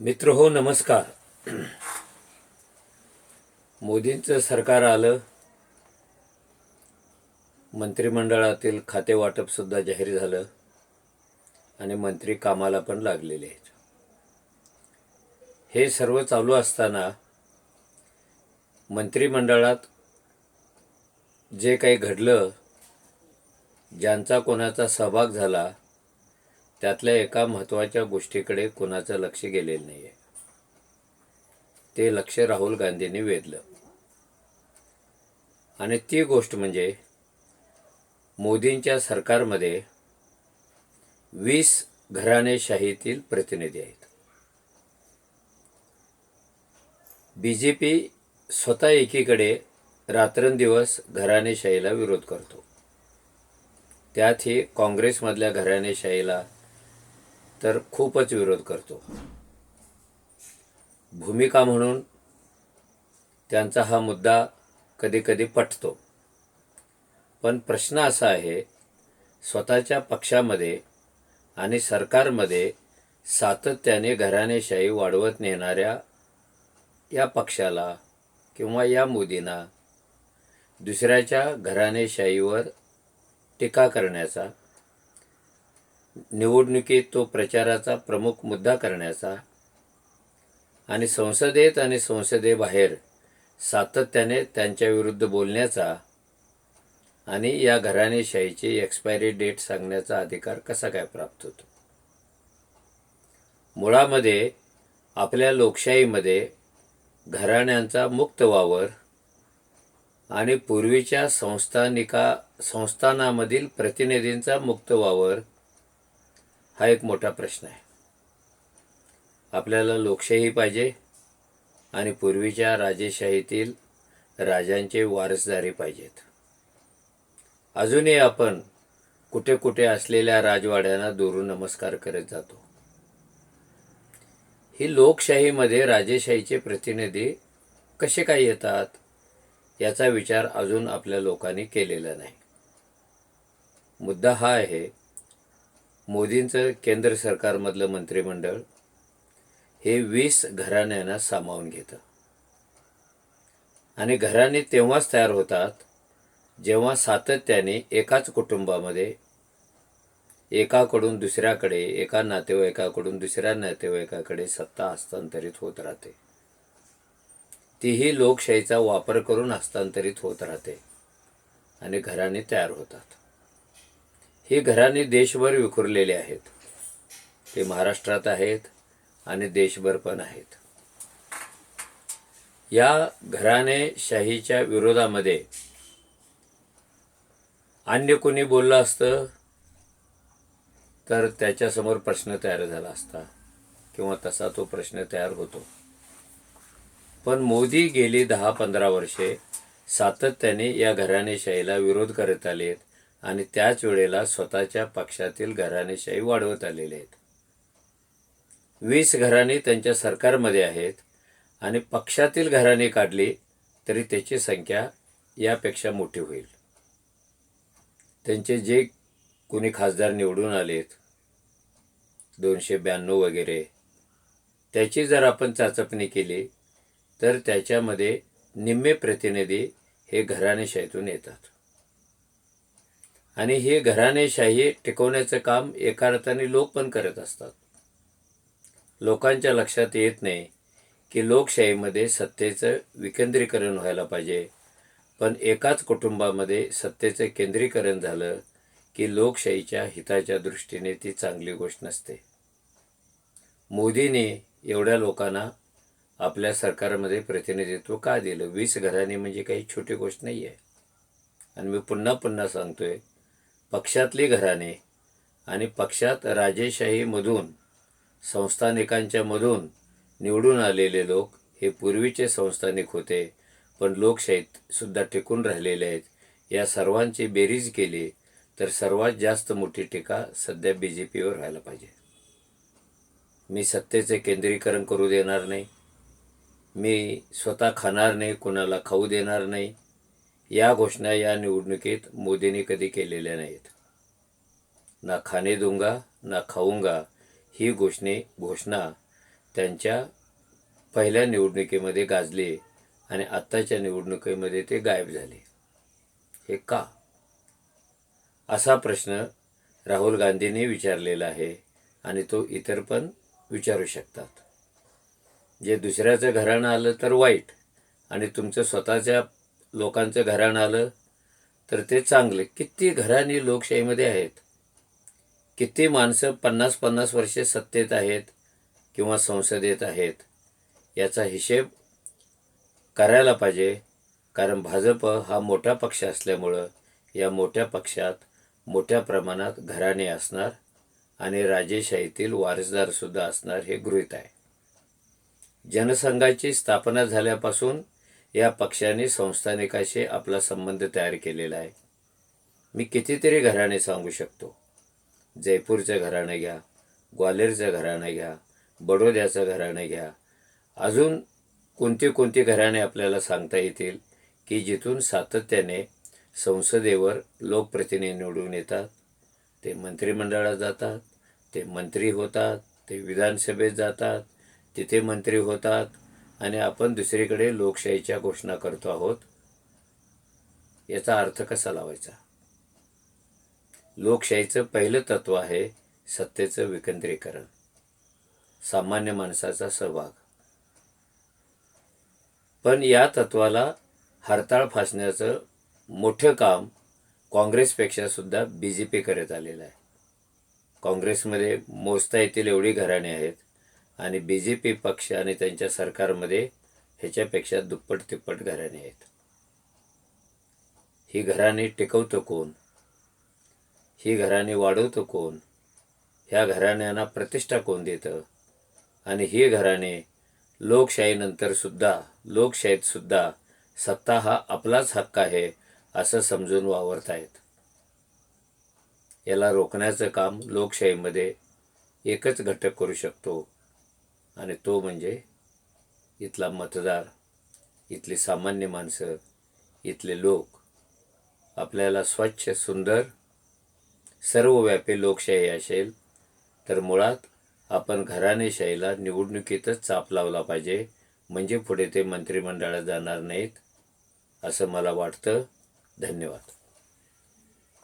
मित्र हो नमस्कार. मोदींचं सरकार आलं मंत्रिमंडळातील खाते वाटपसुद्धा जाहीर झालं आणि मंत्री कामाला पण लागलेले आहेत. हे सर्व चालू असताना मंत्रिमंडळात जे काही घडलं ज्यांचा कोणाचा सहभाग झाला त्यातल्या एका महत्त्वाच्या गोष्टीकडे कोणाचं लक्ष गेलेलं नाही आहे ते लक्ष राहुल गांधींनी वेधलं. आणि ती गोष्ट म्हणजे मोदींच्या सरकारमध्ये वीस घराणेशाहीतील प्रतिनिधी आहेत. बी जे पी स्वतः एकीकडे रात्रंदिवस घराणेशाहीला विरोध करतो. त्यातही काँग्रेसमधल्या घराणेशाहीला तर खूपच विरोध करतो. भूमिका म्हणून त्यांचा हा मुद्दा कधी कधी पटतो. पण प्रश्न असा आहे स्वतःच्या पक्षामध्ये आणि सरकारमध्ये सातत्याने घराणेशाही वाढवत नेणाऱ्या या पक्षाला किंवा या मोदींना दुसऱ्याच्या घराणेशाहीवर टीका करण्याचा निवडणुकीत तो प्रचाराचा प्रमुख मुद्दा करण्याचा आणि संसदेत आणि संसदेबाहेर सातत्याने त्यांच्याविरुद्ध बोलण्याचा आणि या घराणेशाहीची एक्सपायरी डेट सांगण्याचा अधिकार कसा काय प्राप्त होतो? मुळामध्ये आपल्या लोकशाहीमध्ये घराण्यांचा मुक्त वावर आणि पूर्वीच्या संस्थानिका संस्थानामधील प्रतिनिधींचा मुक्त वावर हा एक मोठा प्रश्न आहे. आपल्याला लोकशाही पाहिजे आणि पूर्वीच्या राजेशाहीतील राजांचे वारसदारी पाहिजेत. अजूनही आपण कुठे कुठे असलेल्या राजवाड्यांना दुरून नमस्कार करत जातो. ही लोकशाहीमध्ये राजेशाहीचे प्रतिनिधी कसे काय येतात याचा विचार अजून आपल्या लोकांनी केलेला नाही. मुद्दा हा आहे मोदींचं केंद्र सरकारमधलं मंत्रिमंडळ हे वीस घराण्यांना सामावून घेतं. आणि घराणे तेव्हाच तयार होतात जेव्हा सातत्याने एकाच कुटुंबामध्ये एकाकडून दुसऱ्याकडे एका नातेवाईकाकडून दुसऱ्या नातेवाईकाकडे सत्ता हस्तांतरित होत राहते. तीही लोकशाहीचा वापर करून हस्तांतरित होत राहते आणि घराणे तयार होतात. ही घराणे देशभर विखुरलेले आहेत. ते महाराष्ट्रात आहेत आणि देशभर पण आहेत. या घराणेशाहीच्या विरोधामध्ये अन्य कोणी बोललं असतं तर त्याच्यासमोर प्रश्न तयार झाला असता किंवा तसा तो प्रश्न तयार होतो. पण मोदी गेली दहा पंधरा वर्षे सातत्याने या घराणेशाहीला विरोध करत आलेत. आणि त्याच वेळेला स्वतःच्या पक्षातील घराणेशाही वाढवत आलेले आहेत. वीस घराणे त्यांच्या सरकारमध्ये आहेत आणि पक्षातील घराणे काढली तरी त्याची संख्या यापेक्षा मोठी होईल. त्यांचे जे कोणी खासदार निवडून आलेत दोनशे ब्याण्णव वगैरे त्याची जर आपण चाचपणी केली तर त्याच्यामध्ये निम्मे प्रतिनिधी हे घराणेशाहीतून येतात. आणि हे घराणेशाही टिकवण्याचं काम एका अर्थाने लोक पण करत असतात. लोकांच्या लक्षात येत नाही की लोकशाहीमध्ये सत्तेचं विकेंद्रीकरण व्हायला पाहिजे. पण एकाच कुटुंबामध्ये सत्तेचं केंद्रीकरण झालं की लोकशाहीच्या हिताच्या दृष्टीने ती चांगली गोष्ट नसते. मोदीने एवढ्या लोकांना आपल्या सरकारमध्ये प्रतिनिधित्व का दिलं? वीस घराणे म्हणजे काही छोटी गोष्ट नाही आहे आणि मी पुन्हा पुन्हा सांगतोय पक्षातली घराणे आणि पक्षात राजेशाहीमधून संस्थानिकांच्या मधून निवडून आलेले लोक हे पूर्वीचे संस्थानिक होते. पण लोकशाहीत सुद्धा टिकून राहिलेले आहेत. या सर्वांची बेरीज केली तर सर्वात जास्त मोठी टीका सध्या बी जे पीवर व्हायला पाहिजे. मी सत्तेचे केंद्रीकरण करू देणार नाही. मी स्वतः खाणार नाही कोणाला खाऊ देणार नाही. या घोषणा या निवडणुकीत मोदींनी कधी केलेल्या नाहीत. ना खाणे दूंगा ना खाऊंगा ही घोषणे घोषणा त्यांच्या पहिल्या निवडणुकीमध्ये गाजली आणि आत्ताच्या निवडणुकीमध्ये ते गायब झाले. हे का? असा प्रश्न राहुल गांधींनी विचारलेला आहे आणि तो इतर पण विचारू शकतात. जे दुसऱ्याचं घराणं आलं तर वाईट आणि तुमचं स्वतःच्या लोकांचं घराणं आलं तर ते चांगले. किती घराणी लोकशाहीमध्ये आहेत. किती माणसं पन्नास पन्नास वर्षे सत्तेत आहेत किंवा संसदेत आहेत याचा हिशेब करायला पाहिजे. कारण भाजप हा मोठा पक्ष असल्यामुळं या मोठ्या पक्षात मोठ्या प्रमाणात घराणे असणार आणि राजेशाहीतील वारसदारसुद्धा असणार हे गृहीत आहे. जनसंघाची स्थापना झाल्यापासून या पक्षाने संस्थानिकाशी आपला संबंध तयार केलेला आहे? मी कितीतरी घराणे सांगू शकतो. जयपूरचं घराणं घ्या ग्वाल्हेरचं घराणं घ्या बडोद्याचं घराणं घ्या. अजून कोणती कोणती घराणे आपल्याला सांगता येतील की जिथून सातत्याने संसदेवर लोकप्रतिनिधी निवडून येतात? ते मंत्रिमंडळात जातात ते मंत्री होतात ते विधानसभेत जातात तिथे मंत्री होतात आणि आपण दुसरीकडे लोकशाहीच्या घोषणा करतो आहोत याचा अर्थ कसा लावायचा? लोकशाहीचं पहिलं तत्व आहे सत्तेचं विकेंद्रीकरण सामान्य माणसाचा सहभाग. पण या तत्वाला हरताळ फासण्याचं मोठं काम काँग्रेसपेक्षा सुद्धा बी जे पी करत आलेलं आहे. काँग्रेसमध्ये मोजता येतील एवढी घराणे आहेत आणि बी जे पी पक्ष आणि त्यांच्या सरकारमध्ये ह्याच्यापेक्षा दुप्पट तिप्पट घराणे आहेत. ही घराणे टिकवतो कोण? ही घराणे वाढवतो कोण? ह्या घराण्यांना प्रतिष्ठा कोण देतं? आणि ही घराणे लोकशाहीनंतर सुद्धा लोकशाहीत सुद्धा सत्ता हा आपलाच हक्क आहे असं समजून वावरतायत. याला रोखण्याचं काम लोकशाहीमध्ये एकच घटक करू शकतो आणि तो म्हणजे इथला मतदार इथली सामान्य माणसं इथले लोक. आपल्याला स्वच्छ सुंदर सर्वव्यापी लोकशाही असेल तर मुळात आपण घराणेशाहीला निवडणुकीतच चाप लावला पाहिजे म्हणजे पुढे ते मंत्रिमंडळात जाणार नाहीत असं मला वाटतं. धन्यवाद.